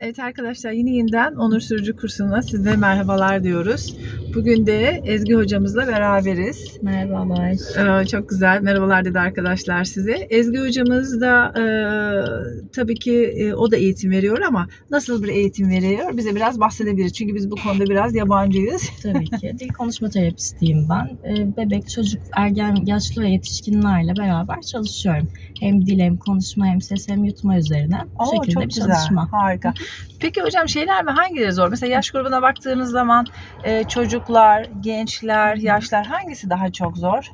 Evet arkadaşlar yine yeniden Onur Sürücü kursuna size merhabalar diyoruz. Bugün de Ezgi hocamızla beraberiz. Merhabalar. Ee, çok güzel merhabalar dedi arkadaşlar size. Ezgi hocamız da e, tabii ki e, o da eğitim veriyor ama nasıl bir eğitim veriyor bize biraz bahsedebilir. Çünkü biz bu konuda biraz yabancıyız. Tabii ki. Dil konuşma terapistiyim ben. Ee, Bebek, çocuk, ergen, yaşlı ve yetişkinlerle beraber çalışıyorum. Hem dil hem konuşma hem ses hem yutma üzerine. Bu Oo, şekilde çok bir güzel, çalışma. harika. Peki hocam şeyler mi hangileri zor? Mesela yaş grubuna baktığınız zaman e, çocuklar, gençler, yaşlar hangisi daha çok zor?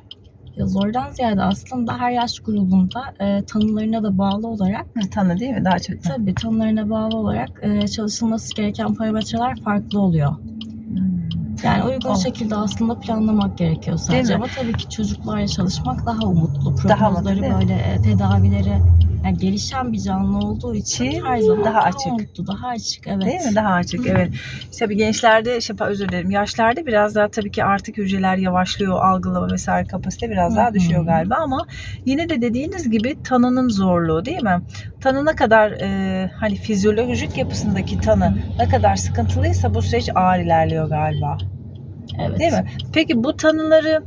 Ya zordan ziyade aslında her yaş grubunda e, tanılarına da bağlı olarak Hı, Tanı değil mi daha çok? tabii tanılarına bağlı olarak e, çalışılması gereken parametreler farklı oluyor. Hmm. Yani uygun Oh. şekilde aslında planlamak gerekiyor sadece. Ama tabii ki çocuklarla çalışmak daha umutlu. Daha mutlu, Prognozları mi? böyle e, tedavileri yani gelişen bir canlı olduğu için her zaman daha açık. umutlu, daha açık. Evet. Değil mi? Daha açık evet. Tabii gençlerde, şey, özür dilerim, yaşlarda biraz daha tabii ki artık hücreler yavaşlıyor, algılama vesaire kapasite biraz daha düşüyor galiba ama yine de dediğiniz gibi tanının zorluğu değil mi? Tanı ne kadar e, hani fizyolojik yapısındaki tanı ne kadar sıkıntılıysa bu süreç ağır ilerliyor galiba. Evet. Değil mi? Peki bu tanıları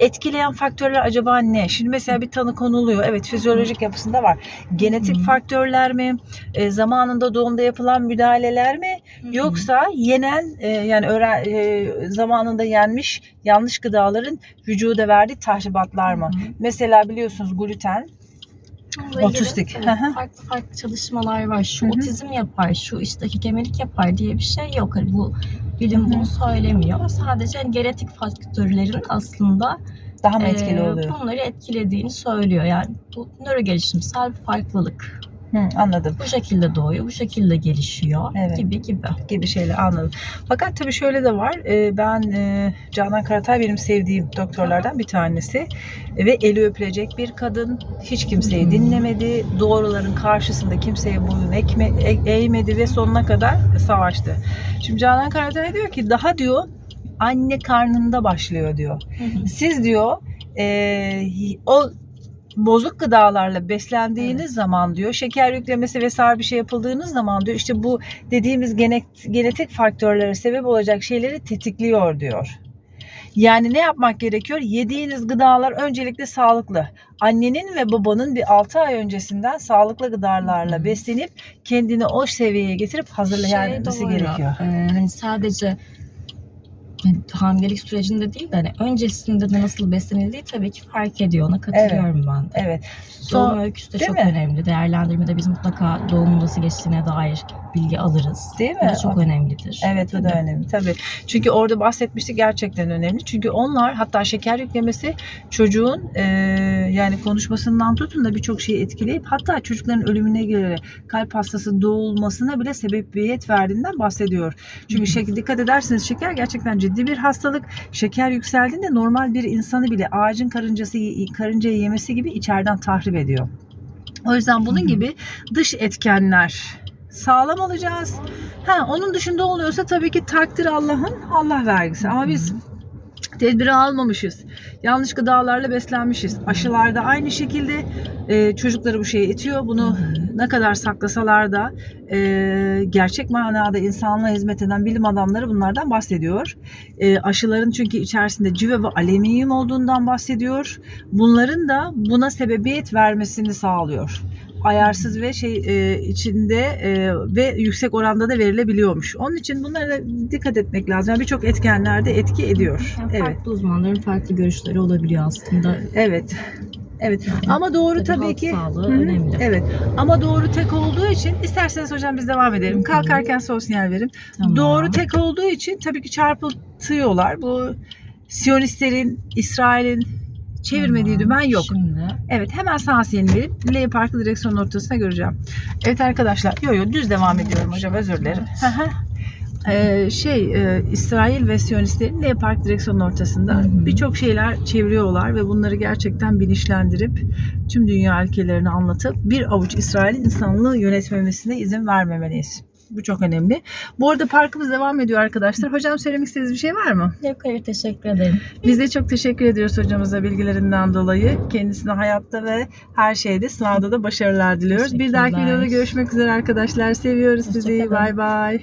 etkileyen faktörler acaba ne? Şimdi mesela bir tanı konuluyor. Evet fizyolojik yapısında var. Genetik Hı hı. faktörler mi? E, zamanında doğumda yapılan müdahaleler mi? Hı hı. Yoksa yenen e, yani öğren, e, zamanında yenmiş yanlış gıdaların vücuda verdiği tahribatlar mı? Hı hı. Mesela biliyorsunuz gluten Otistik. evet, farklı farklı çalışmalar var. Şu Hı hı. otizm yapar, şu işte kekemelik yapar diye bir şey yok. Hani bu bilim bunu söylemiyor. Sadece hani genetik faktörlerin aslında daha mı etkili e, oluyor? bunları etkilediğini söylüyor. Yani bu nöro gelişimsel bir farklılık. Hı, anladım. Bu şekilde doğuyor, bu şekilde gelişiyor Evet. gibi gibi. gibi şeyler anladım. Fakat tabii şöyle de var. e, Ben e, Canan Karatay benim sevdiğim doktorlardan bir tanesi ve eli öpülecek bir kadın. Hiç kimseyi Hı. dinlemedi. Doğruların karşısında kimseye boyun ekme, e- eğmedi ve sonuna kadar savaştı. Şimdi Canan Karatay diyor ki daha diyor anne karnında başlıyor diyor. Siz diyor e, o bozuk gıdalarla beslendiğiniz zaman diyor şeker yüklemesi vesaire bir şey yapıldığınız zaman diyor işte bu dediğimiz genet- genetik faktörlere sebep olacak şeyleri tetikliyor diyor. Yani ne yapmak gerekiyor? Yediğiniz gıdalar öncelikle sağlıklı. Annenin ve babanın bir 6 ay öncesinden sağlıklı gıdalarla beslenip kendini o seviyeye getirip hazırlayabilmesi Şey gerekiyor. e, hani sadece hamilelik sürecinde değil de hani öncesinde de nasıl beslenildiği tabii ki fark ediyor. Ona katılıyorum ben de. Evet. Doğum Son, öyküsü de çok mi? önemli. Değerlendirmede biz mutlaka doğumun nasıl geçtiğine dair bilgi alırız. değil Bu mi? da çok önemlidir. Evet o da önemli tabii. Çünkü orada bahsetmiştik gerçekten önemli. Çünkü onlar hatta şeker yüklemesi çocuğun e, yani konuşmasından tutun da birçok şeyi etkileyip hatta çocukların ölümüne göre kalp hastası doğulmasına bile sebebiyet verdiğinden bahsediyor. Çünkü şek- dikkat ederseniz şeker gerçekten ciddi bir hastalık. Şeker yükseldiğinde normal bir insanı bile ağacın karıncası karıncayı yemesi gibi içeriden tahrip ediyor. O yüzden bunun gibi dış etkenler sağlam olacağız. Ha, onun dışında oluyorsa tabii ki takdir Allah'ın Allah vergisi. Ama biz tedbiri almamışız. Yanlış gıdalarla beslenmişiz. Aşılarda aynı şekilde e, çocukları bu şeye itiyor. Bunu ne kadar saklasalar da e, gerçek manada insanlığa hizmet eden bilim adamları bunlardan bahsediyor. E, aşıların çünkü içerisinde cive ve alüminyum olduğundan bahsediyor. Bunların da buna sebebiyet vermesini sağlıyor. Ayarsız ve şey e, içinde e, ve yüksek oranda da verilebiliyormuş. Onun için bunlara da dikkat etmek lazım. Yani Birçok etkenlerde etki ediyor. Yani Evet. Farklı uzmanların farklı görüşleri olabiliyor aslında. Evet. Evet. Yani Ama doğru tabii tabii ki. sağlığı Hı hı. önemli. Evet. Ama doğru tek olduğu için isterseniz hocam biz devam edelim. Hı hı. Kalkarken son sinyal verin. Tamam. Doğru tek olduğu için tabii ki çarpıtıyorlar. Bu Siyonistlerin, İsrail'in çevirmediği Tamam. dümen yok. Şimdi Evet hemen sağ sinyalini verip L parkı direksiyonun ortasına göreceğim. Evet arkadaşlar yo yo düz devam ediyorum hocam özür dilerim. Ee, şey e, İsrail ve Siyonistlerin L park direksiyonun ortasında birçok şeyler çeviriyorlar ve bunları gerçekten bilinçlendirip tüm dünya ülkelerine anlatıp bir avuç İsrail'in insanlığı yönetmemesine izin vermemeliyiz. Bu çok önemli. Bu arada parkımız devam ediyor arkadaşlar. Hocam söylemek istediğiniz bir şey var mı? Yok hayır teşekkür ederim. Biz de çok teşekkür ediyoruz hocamıza bilgilerinden dolayı. Kendisine hayatta ve her şeyde sınavda da başarılar diliyoruz. Bir dahaki videoda görüşmek üzere arkadaşlar. Seviyoruz sizi. Bay bay.